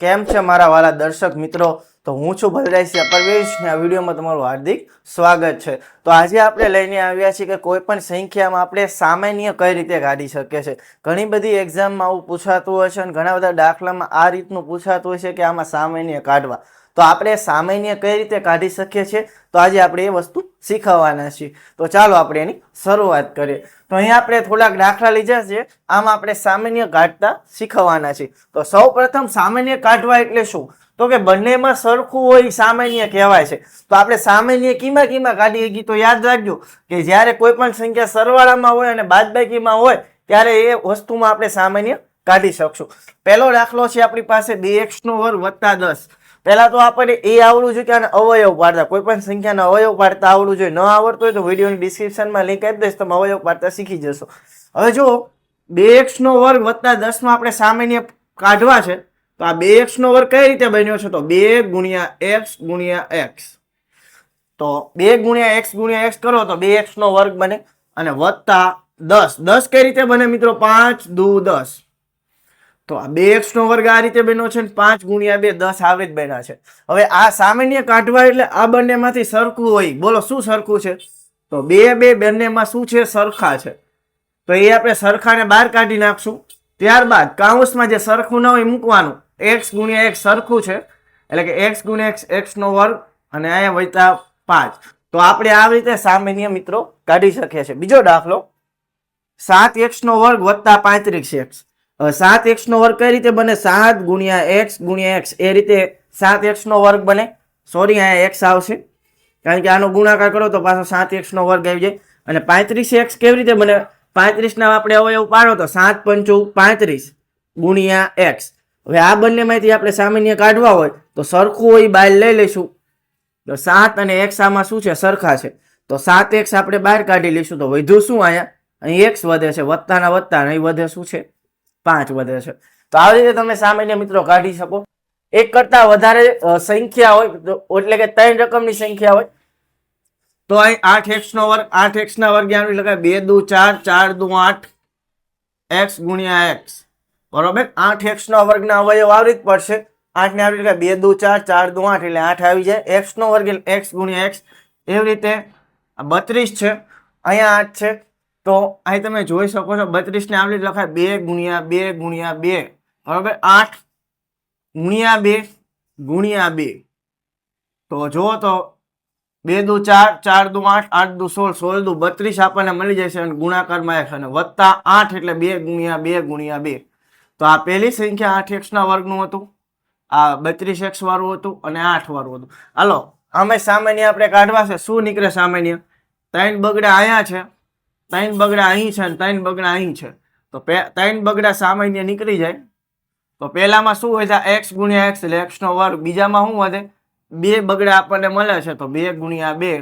કેમ છે મારા વાલા દર્શક મિત્રો? તો હું છું ભદ્રાસિયા પરવેશ ને આ વિડીયોમાં તમારું હાર્દિક સ્વાગત છે. તો આજે આપણે લઈને આવ્યા છીએ કે કોઈ પણ સંખ્યામાં આપણે સામાન્ય કઈ રીતે કાઢી શકીએ છે ઘણી બધી એક્ઝામમાં આવું પૂછાતું હોય છે અને ઘણા બધા દાખલામાં આ રીતનું પૂછાતું હોય છે કે આમાં સામાન્ય કાઢવા. તો આપણે સામાન્ય કઈ રીતે કાઢી શકીએ છીએ? તો આજે આપણે એ વસ્તુ શીખવવાના છીએ. તો ચાલો આપણે એની શરૂઆત કરીએ. તો અહીંયા આપણે થોડાક દાખલા લીધા છે. આમાં આપણે સામાન્ય કાઢતા શીખવવાના છીએ. તો સૌ પ્રથમ સામાન્ય કાઢવા એટલે શું? તો કે બંનેમાં સરખું હોય સામાન્ય કહેવાય છે. તો આપણે સામાન્ય કીમાં કીમાં કાઢીએ શકીએ તો યાદ રાખજો કે જ્યારે કોઈ પણ સંખ્યા સરવાળામાં હોય અને બાદબાકીમાં હોય, ત્યારે એ વસ્તુમાં આપણે સામાન્ય કાઢી શકશું. પહેલો દાખલો છે આપણી પાસે બે એક્સ નો વર્ગ વત્તા દસ. પહેલા તો આપણને એ આવડવું જોઈએ કે આને અવયવ પાડતા કોઈ પણ સંખ્યાના અવયવ પાડતા આવડવું જોઈએ. ન આવડતું હોય તો વિડીયોની ડિસ્ક્રિપ્શનમાં લિંક આપી દઈશ, તમે અવયવ પાડતા શીખી જશો. હવે જો બે એક્સનો વર્ગ વત્તા દસમાં આપણે સામાન્ય કાઢવા છે, તો આ બે એક્સનો વર્ગ કઈ રીતે બન્યો છે તો બે ગુણ્યા એક્સ ગુણ્યા એક્સ. તો બે ગુણ્યા એક્સ ગુણ્યા એક્સ કરો તો બે એક્સનો વર્ગ બને અને વત્તા દસ. દસ કઈ રીતે બને મિત્રો? પાંચ દુ દસ. તો આ બે એક્સ નો વર્ગ આ રીતે બન્યો છે પાંચ ગુણ્યા બે દસ આવી જ બન્યા છે. હવે આ સામાન્ય કાઢવા એટલે આ બંનેમાંથી સરખું હોય. બોલો, શું સરખું છે? તો બે બે બંનેમાં શું છે? સરખા છે. તો એ આપણે સરખાને બહાર કાઢી નાખશું. ત્યારબાદ કાઉન્સમાં જે સરખું ન હોય મૂકવાનું. એક્સ ગુણ્યા એક્સ સરખું છે. એટલે કે એક્સ ગુણ્યા એક્સ એક્સ નો વર્ગ અને અહીંયા વૈતા પાંચ. તો આપણે આ રીતે સામાન્ય મિત્રો કાઢી શકીએ છીએ. બીજો દાખલો, સાત એક્સ નો વર્ગ વત્તા પાંત્રીસ એક્સ સાત એક્સ નો વર્ગ કઈ રીતે બને? સાત ગુણ્યા એક્સ ગુણ્યા એક્સ એ રીતે સાત એક્સ નો વર્ગ બને. સોરી અહીંયા એક્સ આવશે. કારણ કે આનો ગુણાકાર કરો તો પાછો સાત એક્સ નો વર્ગ આવી જાય. અને પાંત્રીસ એક્સ કેવી રીતે બને? પાંત્રીસ ના આપણે અવયવ પાડો તો સાત પંચુ પાંત્રીસ ગુણ્યા એક્સ હવે આ બંનેમાંથી આપણે સામાન્ય કાઢવા હોય તો સરખું હોય બાય લઈ લઈશું. તો સાત અને એક્સ આમાં શું છે? સરખા છે. તો સાત એક્સ આપણે બહાર કાઢી લઈશું. તો વધુ શું અહીંયા? અહીં એક્સ વધે છે. વત્તાના વત્તા. અહીં વધે શું છે? પાંચ વધે છે. તો આવી રીતે તમે સામાન્ય મિત્રો કાઢી શકો. એક કરતા વધારે સંખ્યા હોય એટલે કે ત્રણ રકમની સંખ્યા હોય. તો અહીં આઠ એક્સ નો વર્ગ, આઠ એક્સ ના વર્ગ આવી લખાય. બે દુ ચાર ચાર દુ આઠ એક્સ ગુણ્યા એક્સ બરોબર? આઠ એક્સ નો વર્ગના અવયવ આવી જ પડશે. આઠ ને આવી લખાય. બે દુ ચાર ચાર દુ આઠ, એટલે આઠ આવી જાય. એક્સ નો વર્ગ એટલે એક્સ ગુણ્યા એક્સ એવી રીતે બત્રીસ છે. અહીંયા આઠ છે. તો અહીં તમે જોઈ શકો છો બત્રીસને આવી રીતે લખાય બે ગુણ્યા બે ગુણ્યા બે. બરાબર? આઠ ગુણ્યા બે ગુણ્યા બે. તો જુઓ તો બે દુ ચાર ચાર દુ આઠ આઠ દુ સોળ સોળ દુ બત્રીસ આપણને મળી જશે અને ગુણાકારમાં એક અને વત્તા આઠ એટલે બે ગુણ્યા બે ગુણ્યા બે. તો આ પહેલી સંખ્યા આઠ એક્સના વર્ગનું હતું. આ બત્રીસ એક્સ વાળું હતું અને આઠ વાળું હતું. હાલો અમે સામાન્ય આપણે કાઢવા છે. શું નીકળે સામાન્ય? ત્રણ બગડા અહીંયા છે. ત્રણ બગડા અહીં છે અને ત્રણ બગડા અહીં છે. તો ત્રણ બગડા સામાન્ય નીકળી જાય. તો પહેલામાં શું વધ્યા એક્સ ગુણ્યા એક્સ એટલે એક્સનો વર્ગ. બીજામાં શું વધે? બે બગડા આપણને મળે છે, તો બે ગુણ્યા બે.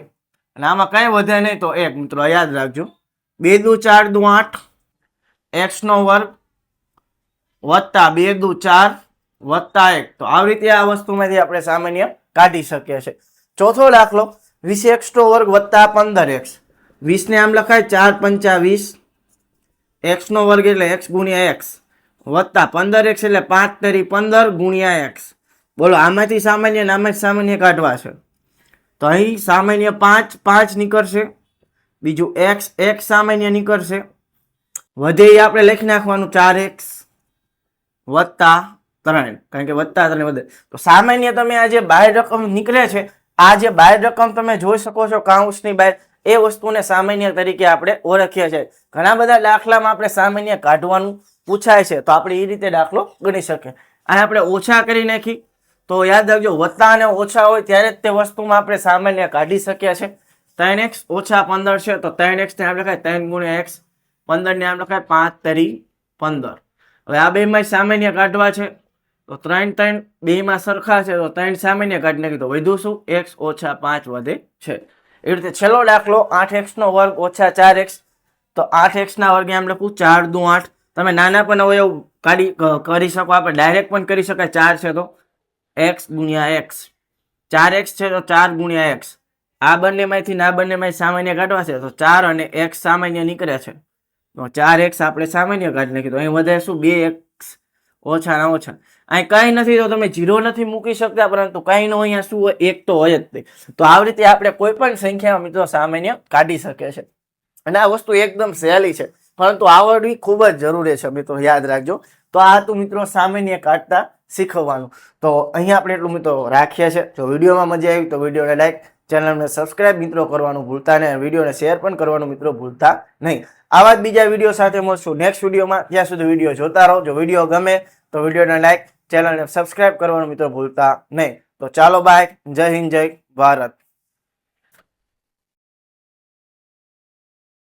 અને આમાં કંઈ વધે નહીં, તો એક મિત્રો યાદ રાખજો. બે દુ ચાર દુ આઠ. એક્સનો વર્ગ વત્તા બે દુ ચાર વત્તા એક. તો આવી રીતે આ વસ્તુમાંથી આપણે સામાન્ય કાઢી શકીએ છીએ. ચોથો દાખલો વીસ એક્સનો વર્ગ વત્તા પંદર એક્સ વીસ ને આમ લખાય, ચાર પંચા વીસ. એક્સનો વર્ગ એટલે એક્સ ગુણ્યા એક્સ વત્તા પંદર એક્સ એટલે પાંચ તરી પંદર ગુણ્યા એક્સ બોલો, આમાંથી સામાન્ય ને આમાંથી સામાન્ય કાઢવા છે. તો અહીં સામાન્ય પાંચ પાંચ નીકળશે. બીજું એક્સ એક્સ સામાન્ય નીકળશે. વધે આપણે લખી નાખવાનું ચાર એક્સ વત્તા ત્રણ, કારણ કે વત્તા ત્રણ વધે. તો સામાન્ય તમે આ જે બાર રકમ નીકળે છે, આ જે બાર રકમ તમે જોઈ શકો છો કાઉન્સની બાર એ વસ્તુને સામાન્ય તરીકે આપણે ઓળખીએ છીએ. ઘણા બધા દાખલામાં આપણે સામાન્ય કાઢવાનું પૂછાય છે, તો આપણે એ રીતે દાખલો ગણી શકીએ. અને આપણે ઓછા કરી નાખી. તો યાદ રાખજો વત્તા અને ઓછા હોય ત્યારે જ તે વસ્તુમાં આપણે સામાન્ય કાઢી શકીએ છીએ. ત્રણ એક્સ ઓછા પંદર છે, તો ત્રણ એક્સ ને આમ લખાય ત્રણ ગુણ્યા એક્સ પંદર ને આમ લખાય પાંચ તરી પંદર. હવે આ બેમાં સામાન્ય કાઢવા છે. તો ત્રણ ત્રણ બેમાં સરખા છે, તો ત્રણ સામાન્ય કાઢી નાખી, તો વધુ શું? એક્સ ઓછા પાંચ વધે છે. એવી રીતે છેલ્લો દાખલો આઠ એક્સનો વર્ગ ઓછા ચાર એક્સ. તો આઠ એક્સના વર્ગે એમ લખું ચાર દુ આઠ. તમે નાના પણ અવયવ કાઢી કરી શકો. આપણે ડાયરેક્ટ પણ કરી શકાય. ચાર છે તો એક્સ ગુણ્યા એક્સ. ચાર એક્સ છે તો ચાર ગુણ્યા એક્સ. આ બંનેમાંથી ના બંનેમાંથી સામાન્ય કાઢવા છે તો ચાર અને એક્સ સામાન્ય નીકળે છે. તો ચાર એક્સ આપણે સામાન્ય કાઢી નાખીએ. તો અહીં વધે શું? બે એક્સ ઓછા ના ઓછા. અહીં કાંઈ નથી તો તમે જીરો નથી મૂકી શકતા, પરંતુ કંઈ ન અહીંયા શું હોય, એક તો હોય જ તે. તો આવી રીતે આપણે કોઈ પણ સંખ્યામાં મિત્રો સામાન્ય કાઢી શકે છે અને આ વસ્તુ એકદમ સહેલી છે, પરંતુ આવડવી ખૂબ જ જરૂરી છે મિત્રો, યાદ રાખજો. તો આ હતું મિત્રો સામાન્ય કાઢતા શીખવવાનું. તો અહીંયા આપણે એટલું મિત્રો રાખીએ છીએ. જો વિડીયોમાં મજા આવી તો વિડીયોને લાઈક, ચેનલને સબસ્ક્રાઇબ મિત્રો કરવાનું ભૂલતા નહીં, વિડીયોને શેર પણ કરવાનું મિત્રો ભૂલતા નહીં. આવા જ બીજા વીડિયો સાથે મળશું નેક્સ્ટ વિડીયોમાં. ત્યાં સુધી વીડિયો જોતા રહો. જો વીડિયો ગમે તો વિડીયોને લાઈક ચેનલને સબસ્ક્રાઇબ કરવાનું મિત્રો ભૂલતા નહીં. તો ચાલો બાય જય હિન્દ, જય ભારત.